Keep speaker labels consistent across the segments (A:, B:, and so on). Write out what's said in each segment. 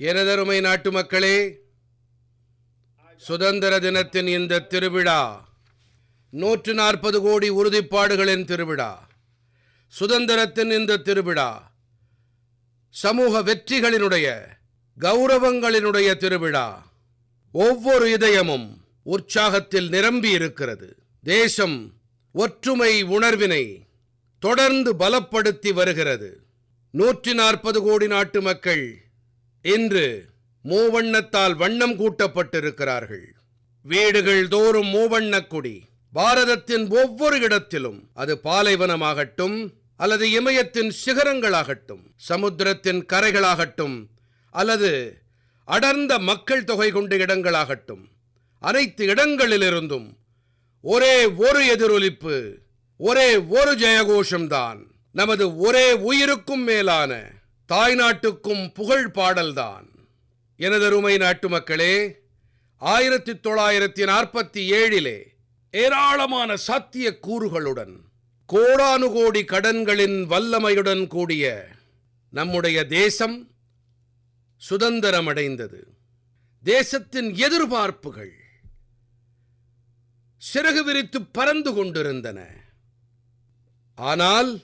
A: எனதருமை நாட்டு மக்களே சுதந்திர தினத்தின் இந்த திருவிழா நூற்று நாற்பது கோடி உறுதிப்பாடுகளின் திருவிழா சுதந்திரத்தின் இந்த திருவிழா சமூக வெற்றிகளினுடைய கௌரவங்களினுடைய திருவிழா. ஒவ்வொரு இதயமும் உற்சாகத்தில் நிரம்பி இருக்கிறது. தேசம் ஒற்றுமை உணர்வினை தொடர்ந்து பலப்படுத்தி வருகிறது. நூற்றி நாற்பது கோடி நாட்டு மக்கள் இன்று மூவண்ணத்தால் வண்ணம் கூட்டப்பட்டிருக்கிறார்கள். வீடுகள் தோறும் மூவண்ணக் கொடி. பாரதத்தின் ஒவ்வொரு இடத்திலும் அது பாலைவனமாகட்டும் அல்லது இமயத்தின் சிகரங்களாகட்டும் சமுத்திரத்தின் கரைகளாகட்டும் அல்லது அடர்ந்த மக்கள் தொகை கொண்ட இடங்களாகட்டும். அனைத்து இடங்களிலிருந்தும் ஒரே ஒரு எதிரொலிப்பு ஒரே ஒரு ஜெயகோஷம்தான். நமது ஒரே உயிருக்கும் மேலான தாய்நாட்டுக்கும் புகழ் பாடல்தான். எனதருமை நாட்டு மக்களே ஆயிரத்தி தொள்ளாயிரத்தி நாற்பத்தி ஏழிலே ஏராளமான சாத்திய கூறுகளுடன் கோடானுகோடி கடன்களின் வல்லமையுடன் கூடிய நம்முடைய தேசம் சுதந்திரமடைந்தது. தேசத்தின் எதிர்பார்ப்புகள் சிறகு விரித்து பறந்து கொண்டிருந்தன. ஆனால்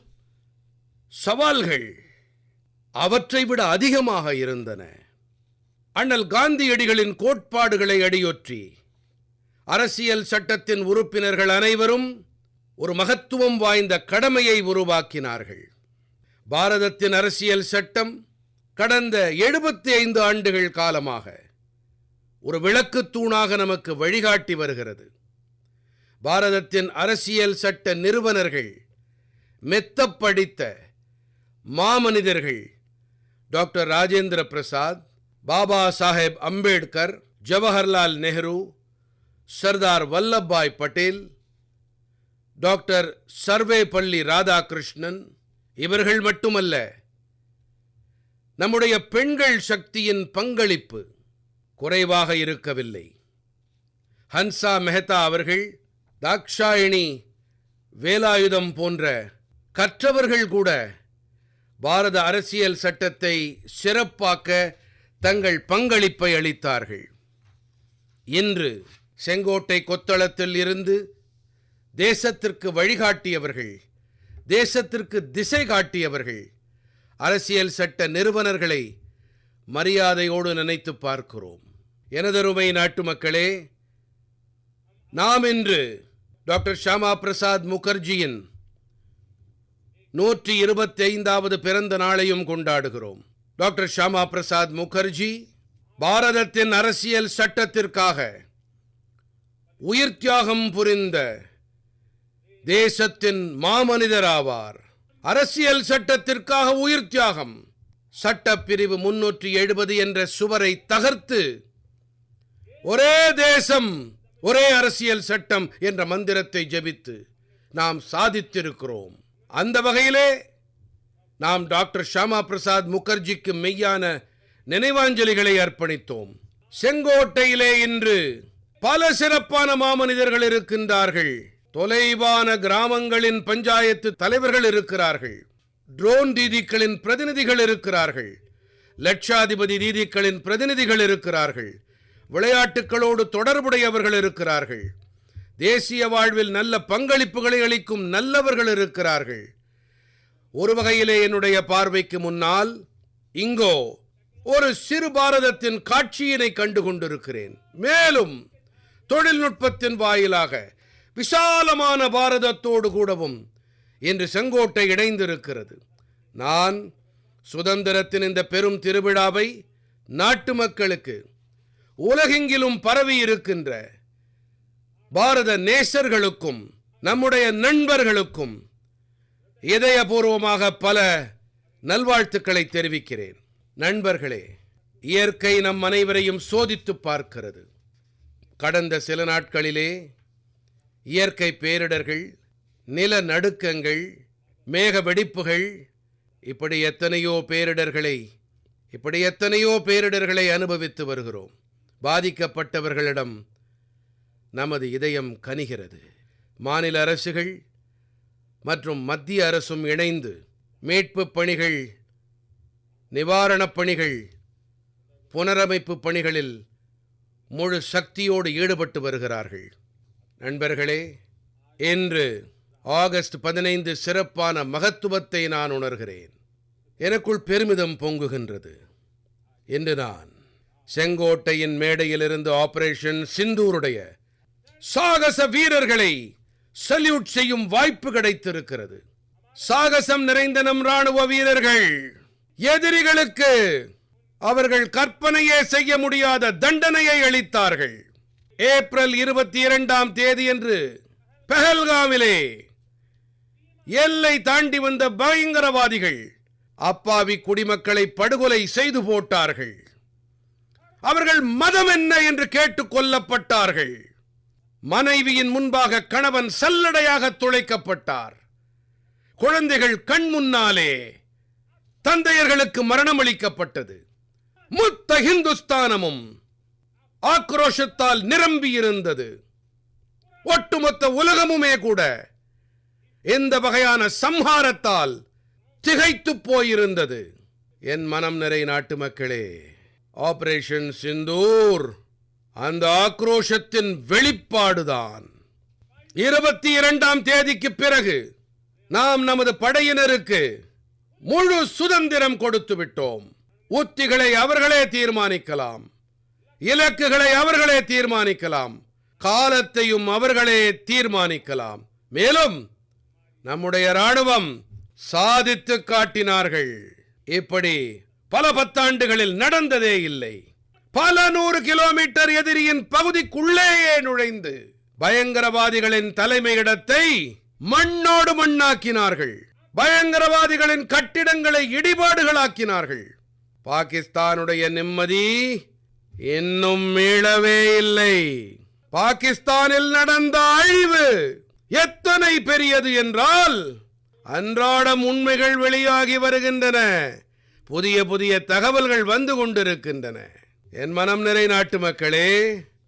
A: சவால்கள் அவற்றை விட அதிகமாக இருந்தன. அண்ணல் காந்தியடிகளின் கோட்பாடுகளை அடியொற்றி அரசியல் சட்டத்தின் உறுப்பினர்கள் அனைவரும் ஒரு மகத்துவம் வாய்ந்த கடமையை உருவாக்கினார்கள். பாரதத்தின் அரசியல் சட்டம் கடந்த எழுபத்தி ஐந்து ஆண்டுகள் காலமாக ஒரு விளக்கு தூணாக நமக்கு வழிகாட்டி வருகிறது. பாரதத்தின் அரசியல் சட்ட நிறுவனர்கள் மெத்த படித்த மாமனிதர்கள் டாக்டர் ராஜேந்திர பிரசாத் பாபா சாஹேப் அம்பேத்கர் ஜவஹர்லால் நெஹ்ரு சர்தார் வல்லபாய் பட்டேல் டாக்டர் சர்வேபள்ளி ராதாகிருஷ்ணன் இவர்கள் மட்டுமல்ல. நம்முடைய பெண்கள் சக்தியின் பங்களிப்பு குறைவாக இருக்கவில்லை. ஹன்சா மெஹ்தா அவர்கள் தாக்ஷாயணி வேலாயுதம் போன்ற கற்றவர்கள் கூட பாரத அரசியல் சட்டத்தை சிறப்பாக்க தங்கள் பங்களிப்பை அளித்தார்கள். இன்று செங்கோட்டை கொத்தளத்தில் இருந்து தேசத்திற்கு வழிகாட்டியவர்கள் தேசத்திற்கு திசை காட்டியவர்கள் அரசியல் சட்ட நிறுவனர்களை மரியாதையோடு நினைத்து பார்க்கிறோம். எனதருமை நாட்டு மக்களே நாம் இன்று டாக்டர் ஷாமா பிரசாத் முகர்ஜியின் நூற்றி இருபத்தி ஐந்தாவது பிறந்த நாளையும் கொண்டாடுகிறோம். டாக்டர் ஷாமா பிரசாத் முகர்ஜி பாரதத்தின் அரசியல் சட்டத்திற்காக உயிர் தியாகம் புரிந்த தேசத்தின் மாமனிதராவார். அரசியல் சட்டத்திற்காக உயிர் தியாகம். சட்டப்பிரிவு முன்னூற்றி எழுபது என்ற சுவரை தகர்த்து ஒரே தேசம் ஒரே அரசியல் சட்டம் என்ற மந்திரத்தை ஜெபித்து நாம் சாதித்திருக்கிறோம். அந்த வகையிலே நாம் டாக்டர் ஷாமா பிரசாத் முகர்ஜிக்கு மெய்யான நினைவாஞ்சலிகளை அர்ப்பணித்தோம். செங்கோட்டையிலே இன்று பல சிறப்பான மாமனிதர்கள் இருக்கின்றார்கள். தொலைவான கிராமங்களின் பஞ்சாயத்து தலைவர்கள் இருக்கிறார்கள். ட்ரோன் தீதிக்களின் பிரதிநிதிகள் இருக்கிறார்கள். லட்சாதிபதி தீதிக்களின் பிரதிநிதிகள் இருக்கிறார்கள். விளையாட்டுகளோடு தொடர்புடையவர்கள் இருக்கிறார்கள். தேசிய வாழ்வில் நல்ல பங்களிப்புகளை அளிக்கும் நல்லவர்கள் இருக்கிறார்கள். ஒரு வகையிலே என்னுடைய பார்வைக்கு முன்னால் இங்கோ ஒரு சிறு பாரதத்தின் காட்சியினை கண்டு கொண்டிருக்கிறேன் மேலும் தொழில்நுட்பத்தின் வாயிலாக விசாலமான பாரதத்தோடு கூடவும் இன்று செங்கோட்டை இணைந்திருக்கிறது. நான் சுதந்திரத்தின் இந்த பெரும் திருவிழாவை நாட்டு மக்களுக்கு உலகெங்கிலும் பரவி இருக்கின்ற பாரத நேசர்களுக்கும் நம்முடைய நண்பர்களுக்கும் இதயபூர்வமாக பல நல்வாழ்த்துக்களை தெரிவிக்கிறேன். நண்பர்களே இயற்கை நம் அனைவரையும் சோதித்து பார்க்கிறது. கடந்த சில நாட்களிலே இயற்கை பேரிடர்கள் நிலநடுக்கங்கள் மேக வெடிப்புகள் இப்படி எத்தனையோ பேரிடர்களை இப்படி எத்தனையோ பேரிடர்களை அனுபவித்து வருகிறோம். பாதிக்கப்பட்டவர்களிடம் நமது இதயம் கனிகிறது. மாநில அரசுகள் மற்றும் மத்திய அரசும் இணைந்து மீட்புப் பணிகள் நிவாரணப் பணிகள் புனரமைப்பு பணிகளில் முழு சக்தியோடு ஈடுபட்டு வருகிறார்கள். நண்பர்களே இன்று ஆகஸ்ட் பதினைந்து சிறப்பான மகத்துவத்தை நான் உணர்கிறேன். எனக்குள் பெருமிதம் பொங்குகின்றது. இன்று நான் செங்கோட்டையின் மேடையிலிருந்து ஆபரேஷன் சிந்தூருடைய சாகச வீரர்களை சல்யூட் செய்யும் வாய்ப்பு கிடைத்திருக்கிறது. சாகசம் நிறைந்த நம் ராணுவ வீரர்கள் எதிரிகளுக்கு அவர்கள் கற்பனையே செய்ய முடியாத தண்டனையை அளித்தார்கள். ஏப்ரல் இருபத்தி இரண்டாம் தேதியன்று பெஹல்காமிலே எல்லை தாண்டி வந்த பயங்கரவாதிகள் அப்பாவி குடிமக்களை படுகொலை செய்து போட்டார்கள். அவர்கள் மதம் என்ன என்று கேட்டுக் கொல்லப்பட்டார்கள். மனைவியின் முன்பாக கணவன் சல்லடையாக துளைக்கப்பட்டார். குழந்தைகள் கண் முன்னாலே தந்தையர்களுக்கு மரணம் அளிக்கப்பட்டது முத்த ஹிந்துஸ்தானமும் ஆக்ரோஷத்தால் நிரம்பியிருந்தது. ஒட்டுமொத்த உலகமுமே கூட இந்த வகையான சம்ஹாரத்தால் திகைத்து போயிருந்தது. என் மனம் நிறை நாட்டு மக்களே ஆபரேஷன் சிந்தூர். அந்த ஆக்ரோஷத்தின் வெளிப்பாடுதான். இருபத்தி இரண்டாம் தேதிக்கு பிறகு நாம் நமது படையினருக்கு முழு சுதந்திரம் கொடுத்து விட்டோம். உத்திகளை அவர்களே தீர்மானிக்கலாம். இலக்குகளை அவர்களே தீர்மானிக்கலாம். காலத்தையும் அவர்களே தீர்மானிக்கலாம். மேலும் நம்முடைய ராணுவம் சாதித்து காட்டினார்கள். இப்படி பல பத்தாண்டுகளில் நடந்ததே இல்லை. பல நூறு கிலோமீட்டர் எதிரியின் பகுதிக்குள்ளேயே நுழைந்து பயங்கரவாதிகளின் தலைமையிடத்தை மண்ணோடு மண்ணாக்கினார்கள். பயங்கரவாதிகளின் கட்டிடங்களை இடிபாடுகளாக்கினார்கள். பாகிஸ்தானுடைய நிம்மதி இன்னும் மீளவே இல்லை. பாகிஸ்தானில் நடந்த அழிவு எத்தனை பெரியது என்றால் அன்றாடம் உண்மைகள் வெளியாகி வருகின்றன. புதிய புதிய தகவல்கள் வந்து கொண்டிருக்கின்றன. என் மனம் நிறை நாட்டு மக்களே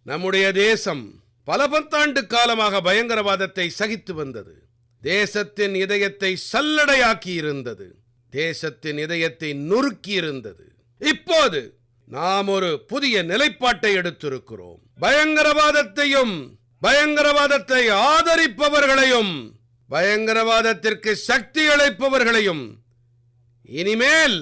A: நம்முடைய தேசம் பல பத்தாண்டு காலமாக பயங்கரவாதத்தை சகித்து வந்தது. தேசத்தின் இதயத்தை சல்லடையாக்கி இருந்தது தேசத்தின் இதயத்தை நொறுக்கி இருந்தது இப்போது நாம் ஒரு புதிய நிலைப்பாட்டை எடுத்திருக்கிறோம். பயங்கரவாதத்தையும் பயங்கரவாதத்தை ஆதரிப்பவர்களையும் பயங்கரவாதத்திற்கு சக்தி அளிப்பவர்களையும் இனிமேல்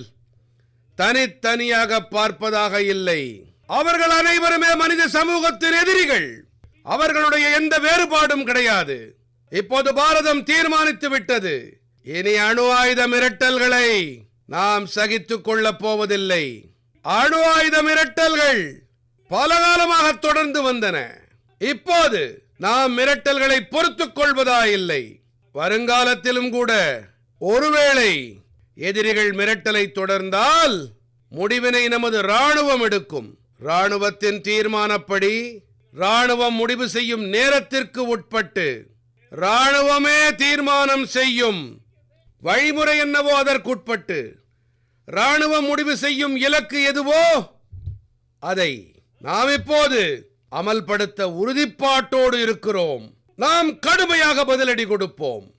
A: தனித்தனியாக பார்ப்பதாக இல்லை. அவர்கள் அனைவருமே மனித சமூகத்தின் எதிரிகள். அவர்களுடைய எந்த வேறுபாடும் கிடையாது. இப்போது பாரதம் தீர்மானித்து விட்டது. இனி அணு ஆயுத மிரட்டல்களை நாம் சகித்துக் கொள்ளப் போவதில்லை. அணு ஆயுத மிரட்டல்கள் பல காலமாக தொடர்ந்து வந்தன. இப்போது நாம் மிரட்டல்களை பொறுத்துக் கொள்வதா இல்லை. வருங்காலத்திலும் கூட ஒருவேளை எதிரிகள் மிரட்டலை தொடர்ந்தால் முடிவினை நமது ராணுவம் எடுக்கும். ராணுவத்தின் தீர்மானப்படி ராணுவம் முடிவு செய்யும் நேரத்திற்கு உட்பட்டு ராணுவமே தீர்மானம் செய்யும் வழிமுறை என்னவோ அதற்குட்பட்டு ராணுவம் முடிவு செய்யும் இலக்கு எதுவோ அதை நாம் இப்போது அமல்படுத்த உறுதிப்பாட்டோடு இருக்கிறோம். நாம் கடுமையாக பதிலடி கொடுப்போம்.